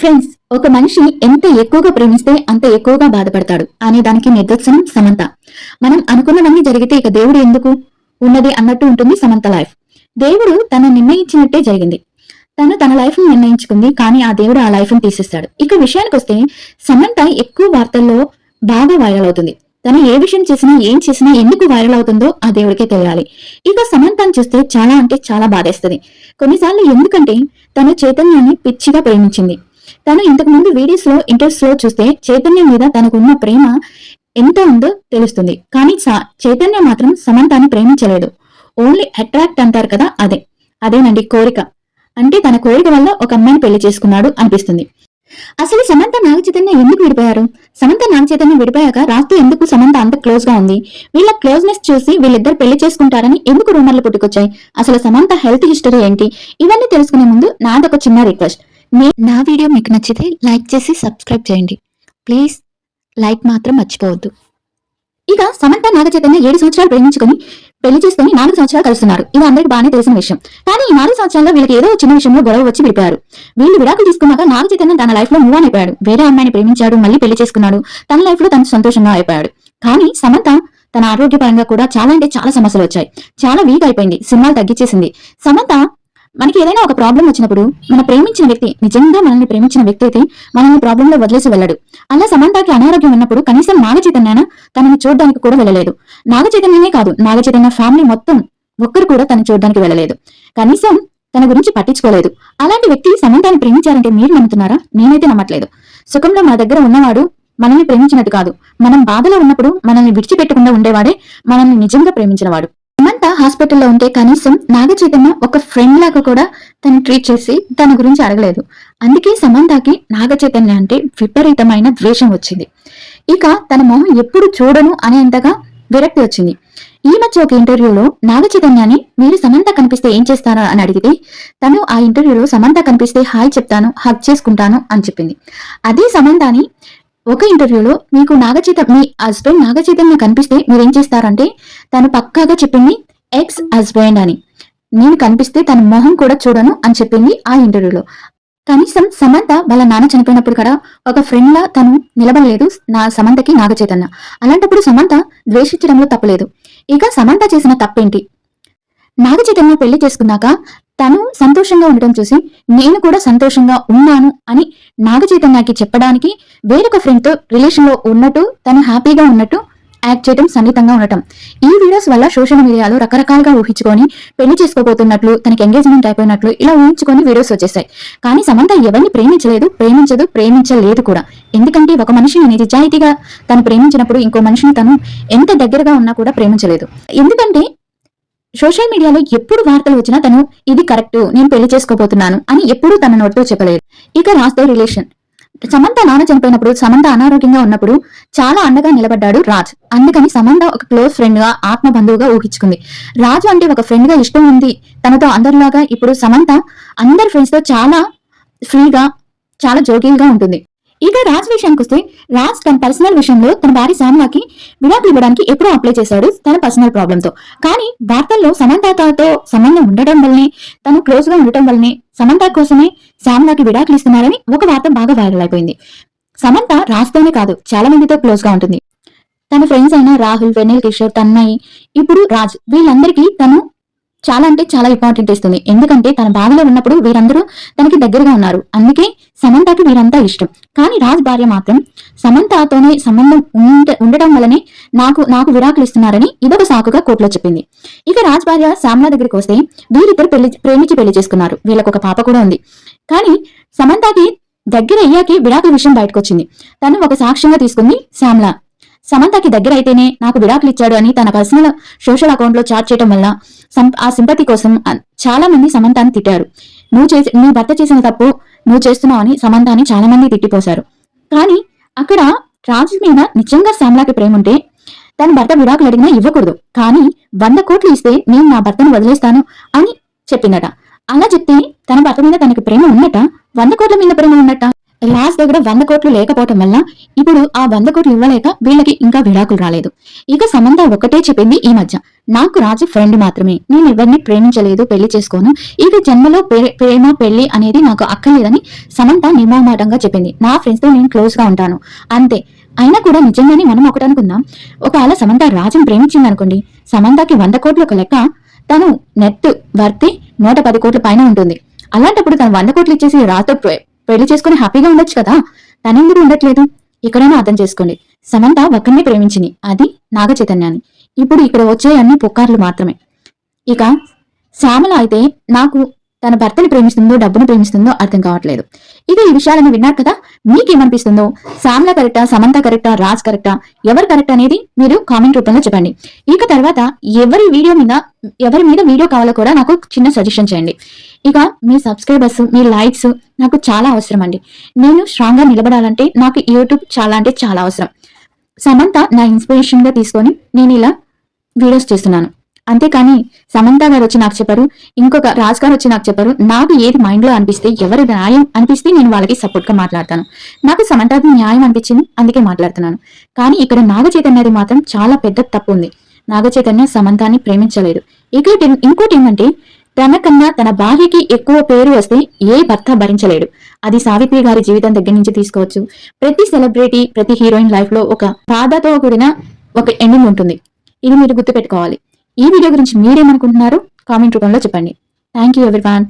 Friends ఒక మనిషి ఎంత ఎక్కువగా ప్రేమిస్తే అంత ఎక్కువగా బాధపడతాడు అనే దానికి నిదర్శనం సమంత. మనం అనుకున్నవన్నీ జరిగితే ఇక దేవుడు ఎందుకు? ఉన్నది అన్నట్టు ఉంటుంది సమంత లైఫ్. దేవుడు తను నిర్ణయించినట్టే జరిగింది. తను తన లైఫ్ను నిర్ణయించుకుంది కానీ ఆ దేవుడు ఆ లైఫ్ను తీసేస్తాడు. ఇక విషయానికి వస్తే సమంత ఎక్కువ వార్తల్లో బాగా వైరల్ అవుతుంది. తను ఏ విషయం చేసినా ఏం చేసినా ఎందుకు వైరల్ అవుతుందో ఆ దేవుడికే తెలియాలి. ఇక సమంతను చూస్తే చాలా అంటే చాలా బాధేస్తుంది. కొన్నిసార్లు ఎందుకంటే తన చైతన్యాన్ని పిచ్చిగా ప్రేమించింది. తను ఇంతకు ముందు వీడియోస్లో ఇంటర్వ్యూస్లో చూస్తే చైతన్యం మీద తనకున్న ప్రేమ ఎంత ఉందో తెలుస్తుంది. కానీ స- చైతన్య మాత్రం సమంతాన్ని ప్రేమించలేదు. ఓన్లీ అట్రాక్ట్ అంటారు కదా అదే. అదేనండి కోరిక. అంటే తన కోరిక వల్ల ఒక అమ్మాయిని పెళ్ళి చేసుకున్నాడు అనిపిస్తుంది. అసలు సమంత నాగ చైతన్య ఎందుకు విడిపోయారు? సమంత నాగ చైతన్య విడిపోయాక రాస్తూ ఎందుకు సమంత అంత క్లోజ్గా ఉంది? వీళ్ళ క్లోజ్నెస్ చూసి వీళ్ళిద్దరు పెళ్ళి చేసుకుంటారని ఎందుకు రూమర్లు పుట్టుకొచ్చాయి? అసలు సమంత హెల్త్ హిస్టరీ ఏంటి? ఇవన్నీ తెలుసుకునే ముందు నాదొక చిన్న రిక్వెస్ట్ నా వీడియో మీకు నచ్చితే లైక్ చేసి సబ్స్క్రైబ్ చేయండి. ప్లీజ్ లైక్ మాత్రం మర్చిపోవద్దు. ఇక సమంత నాగచైతన్య ఏడు సంవత్సరాలు ప్రేమించుకొని పెళ్ళి చేసుకుని నాలుగు సంవత్సరాలు కలుస్తున్నారు. ఇది అందరికి బాగానే తెలిసిన విషయం. కానీ ఈ నాలుగు సంవత్సరాల్లో వీళ్ళకి ఏదో చిన్న విషయంలో గొడవ వచ్చి విడిపోయారు. వీళ్ళు విడాకులు తీసుకున్నాక నాగచైతన్య తన లైఫ్లో మూవ్ అయిపోయాడు. వేరే అమ్మాయిని ప్రేమించాడు మళ్ళీ పెళ్ళి చేసుకున్నాడు. తన లైఫ్లో తను సంతోషంగా అయిపోయాడు. కానీ సమంత తన ఆరోగ్యపరంగా కూడా చాలా అంటే చాలా సమస్యలు వచ్చాయి. చాలా వీక్ అయిపోయింది. సినిమాలు తగ్గించేసింది. సమంత మనకి ఏదైనా ఒక ప్రాబ్లం వచ్చినప్పుడు మన ప్రేమించిన వ్యక్తి నిజంగా మనల్ని ప్రేమించిన వ్యక్తి అయితే మనల్ని ప్రాబ్లం లో వదిలేసి వెళ్ళడు. అలా సమంతాకి అనారోగ్యం ఉన్నప్పుడు కనీసం నాగచైతన్యన తనని చూడడానికి కూడా వెళ్ళలేదు. నాగచైతన్యనే కాదు నాగచైతన్య ఫ్యామిలీ మొత్తం ఒక్కరు కూడా తను చూడడానికి వెళ్ళలేదు. కనీసం తన గురించి పట్టించుకోలేదు. అలాంటి వ్యక్తి సమంతాన్ని ప్రేమించారంటే మీరు నమ్ముతున్నారా? నేనైతే నమ్మట్లేదు. సుఖంలో మన దగ్గర ఉన్నవాడు మనల్ని ప్రేమించినట్టు కాదు. మనం బాధలో ఉన్నప్పుడు మనల్ని విడిచిపెట్టకుండా ఉండేవాడే మనల్ని నిజంగా ప్రేమించినవాడు. సమంత హాస్పిటల్లో ఉంటే కనీసం నాగ చైతన్య ఒక ఫ్రెండ్ లాగా కూడా తను ట్రీట్ చేసి తన గురించి అడగలేదు. అందుకే సమంతకి నాగ చైతన్య అంటే విపరీతమైన ద్వేషం వచ్చింది. ఇక తన మొహం ఎప్పుడు చూడను అనేంతగా విరక్తి వచ్చింది. ఈ మధ్య ఒక ఇంటర్వ్యూలో నాగ చైతన్యాన్ని మీరు సమంత కనిపిస్తే ఏం చేస్తారా అని అడిగితే తను ఆ ఇంటర్వ్యూలో సమంత కనిపిస్తే హాయ్ చెప్తాను హక్ చేసుకుంటాను అని చెప్పింది. అదే సమంతాని ఒక ఇంటర్వ్యూలో మీకు నాగచైత మీ హస్బెండ్ నాగచైతన్య కనిపిస్తే మీరేం చేస్తారంటే తను పక్కాగా చెప్పింది ఎక్స్ హస్బెండ్ అని. నేను కనిపిస్తే తన మొహం కూడా చూడను అని చెప్పింది ఆ ఇంటర్వ్యూలో. కనీసం సమంత వాళ్ళ నాన్న చనిపోయినప్పుడు కూడా ఒక ఫ్రెండ్ లా తను నిలబడలేదు నా సమంతకి నాగచైతన్య. అలాంటప్పుడు సమంత ద్వేషించడంలో తప్పలేదు. ఇక సమంత చేసిన తప్పేంటి? నాగచైతన్య పెళ్ళి చేసుకున్నాక తను సంతోషంగా ఉండటం చూసి నేను కూడా సంతోషంగా ఉన్నాను అని నాగ చైతన్యకి చెప్పడానికి వేరొక ఫ్రెండ్తో రిలేషన్లో ఉన్నట్టు తను హ్యాపీగా ఉన్నట్టు యాక్ట్ చేయడం సన్నిహితంగా ఉండటం. ఈ వీడియోస్ వల్ల సోషల్ మీడియాలో రకరకాలుగా ఊహించుకొని పెళ్ళి చేసుకోబోతున్నట్లు తనకి ఎంగేజ్మెంట్ అయిపోయినట్లు ఇలా ఊహించుకొని వీడియోస్ వచ్చేసాయి. కానీ సమంత ఎవరిని ప్రేమించలేదు ప్రేమించదు ప్రేమించలేదు కూడా. ఎందుకంటే ఒక మనిషిని నిజాయితీగా తను ప్రేమించినప్పుడు ఇంకో మనిషిని తను ఎంత దగ్గరగా ఉన్నా కూడా ప్రేమించలేదు. ఎందుకంటే సోషల్ మీడియాలో ఎప్పుడు వార్తలు వచ్చినా తను ఇది కరెక్ట్ నేను పెళ్ళి చేసుకోబోతున్నాను అని ఎప్పుడూ తన నోటితో చెప్పలేదు. ఇక రాజ్తో రిలేషన్ సమంత నాన్న చనిపోయినప్పుడు సమంత అనారోగ్యంగా ఉన్నప్పుడు చాలా అండగా నిలబడ్డాడు రాజ్. అందుకని సమంత ఒక క్లోజ్ ఫ్రెండ్గా ఆత్మ బంధువుగా ఊహించుకుంది. రాజు అంటే ఒక ఫ్రెండ్గా ఇష్టం ఉంది. తనతో అందరిలాగా ఇప్పుడు సమంత అందరి ఫ్రెండ్స్తో చాలా ఫ్రీగా చాలా జోగిల్గా ఉంటుంది. ఇక రాజ్ విషయానికి వస్తే రాజ్ తన పర్సనల్ విషయంలో తన భార్య సామ్లాకి విడాకులు ఇవ్వడానికి ఎప్పుడో అప్లై చేశాడు తన పర్సనల్ ప్రాబ్లమ్తో. కానీ వార్తల్లో సమంతతో సంబంధం ఉండటం వల్లనే తను క్లోజ్గా ఉండటం వల్లనే సమంత కోసమే శ్యామ్లాకి విడాకులు ఇస్తున్నారని ఒక వార్త బాగా వైరల్ అయిపోయింది. సమంత రాజ్తోనే కాదు చాలా మందితో క్లోజ్గా ఉంటుంది. తన ఫ్రెండ్స్ అయిన రాహుల్ వెన్నెల్ కిషోర్ తన్నయ్ ఇప్పుడు రాజ్ వీళ్ళందరికీ తను చాలా అంటే చాలా ఇంపార్టెంట్ ఇస్తుంది. ఎందుకంటే తన బాధలో ఉన్నప్పుడు వీరందరూ తనకి దగ్గరగా ఉన్నారు. అందుకే సమంతకి వీరంతా ఇష్టం. కానీ రాజ్ భార్య మాత్రం సమంతతోనే సంబంధం ఉండ- ఉండటం వల్లనే నాకు నాకు విడాకులు ఇస్తున్నారని ఇదొక సాకుగా కోర్టులో చెప్పింది. ఇక రాజ్ భార్య శ్యామల దగ్గరికి వస్తే వీరిద్దరు పెళ్ళి ప్రేమించి పెళ్ళి చేసుకున్నారు. వీళ్ళకు ఒక పాప కూడా ఉంది. కానీ సమంతకి దగ్గర అయ్యాకి విడాకుల విషయం బయటకు వచ్చింది తను ఒక సాక్ష్యంగా తీసుకుంది శ్యామల. సమంతకి దగ్గర అయితేనే నాకు విడాకులు ఇచ్చాడు అని తన పర్సనల్ సోషల్ అకౌంట్లో చాట్ చేయడం వల్ల ఆ సింపతి కోసం చాలా మంది సమంతాన్ని తిట్టారు. నువ్వు చేసి నీ భర్త చేసిన తప్పు నువ్వు చేస్తున్నావు అని సమంతాని చాలా మంది తిట్టిపోశారు. కానీ అక్కడ రాజు మీద నిజంగా శ్యామలాకి ప్రేమ ఉంటే తన భర్త విడాకులు అడిగినా ఇవ్వకూడదు. కానీ వంద కోట్లు ఇస్తే నేను నా భర్తను వదిలేస్తాను అని చెప్పిందట. అలా చెప్తే తన భర్త మీద తనకి ప్రేమ ఉన్నట? వంద కోట్ల మీద ప్రేమ ఉన్నట్ట? రాజ్ దగ్గర వంద కోట్లు లేకపోవటం వల్ల ఇప్పుడు ఆ వంద కోట్లు ఇవ్వలేక వీళ్ళకి ఇంకా విడాకులు రాలేదు. ఇక సమంత ఒకటే చెప్పింది ఈ మధ్య. నాకు రాజు ఫ్రెండ్ మాత్రమే. నేను ఎవరిని ప్రేమించలేదు పెళ్ళి చేసుకోను. ఇక జన్మలో ప్రేమ పెళ్ళి అనేది నాకు అక్కర్లేదని సమంత నిర్మమాటంగా చెప్పింది. నా ఫ్రెండ్స్తో నేను క్లోజ్గా ఉంటాను. అంతే. అయినా కూడా నిజంగానే మనం ఒకటి అనుకుందాం. ఒకవేళ సమంత రాజుని ప్రేమించింది అనుకోండి సమంతకి వంద కోట్లు ఒక లెక్క. తను నెట్ వర్తి నూట పది కోట్ల పైన ఉంటుంది. అలాంటప్పుడు తను వంద కోట్లు ఇచ్చేసి రాతో పెళ్ళి చేసుకుని హ్యాపీగా ఉండొచ్చు కదా? తనెందుకు ఉండట్లేదు? ఇక్కడైనా అర్థం చేసుకోండి. సమంత ఒక్కరిని ప్రేమించింది. అది నాగ చైతన్యాన్ని ఇప్పుడు ఇక్కడ వచ్చే అన్ని పుకార్లు మాత్రమే. ఇక శ్యామల అయితే నాకు తన భర్తని ప్రేమిస్తుందో డబ్బును ప్రేమిస్తుందో అర్థం కావట్లేదు. ఇక ఈ విషయాలను విన్నారు కదా? మీకేమనిపిస్తుందో? శ్యామల కరెక్టా? సమంత కరెక్టా? రాజ్ కరెక్టా? ఎవరు కరెక్ట్ అనేది మీరు కామెంట్ రూపంలో చెప్పండి. ఇక తర్వాత ఎవరి వీడియో మీద ఎవరి మీద వీడియో కావాలో కూడా నాకు చిన్న సజెషన్ చేయండి. ఇక మీ సబ్స్క్రైబర్స్ మీ లైక్స్ నాకు చాలా అవసరం అండి. నేను స్ట్రాంగ్గా నిలబడాలంటే నాకు యూట్యూబ్ చాలా అంటే చాలా అవసరం. సమంత నా ఇన్స్పిరేషన్గా తీసుకొని నేను ఇలా వీడియోస్ చేస్తున్నాను. అంతేకాని సమంత గారు వచ్చి నాకు చెప్పారు ఇంకొక రాజ్ గారు వచ్చి నాకు చెప్పారు నాకు ఏది మైండ్లో అనిపిస్తే ఎవరి న్యాయం అనిపిస్తే నేను వాళ్ళకి సపోర్ట్గా మాట్లాడతాను. నాకు సమంతది న్యాయం అనిపించింది అందుకే మాట్లాడుతున్నాను. కానీ ఇక్కడ నాగ చైతన్యది మాత్రం చాలా పెద్ద తప్పు ఉంది. నాగ చైతన్య సమంతాన్ని ప్రేమించలేదు. ఇంకోటి ఇంకోటి ఏమంటే తనకన్నా తన భార్యకి ఎక్కువ పేరు వస్తే ఏ భర్త భరించలేడు. అది సావిత్రి గారి జీవితం దగ్గర నుంచి తీసుకోవచ్చు. ప్రతి సెలబ్రిటీ ప్రతి హీరోయిన్ లైఫ్లో ఒక బాధతో కూడిన ఒక ఎండింగ్ ఉంటుంది. ఇది మీరు గుర్తుపెట్టుకోవాలి. ఈ వీడియో గురించి మీరేమనుకుంటున్నారు కామెంట్ రూపంలో చెప్పండి. Thank you everyone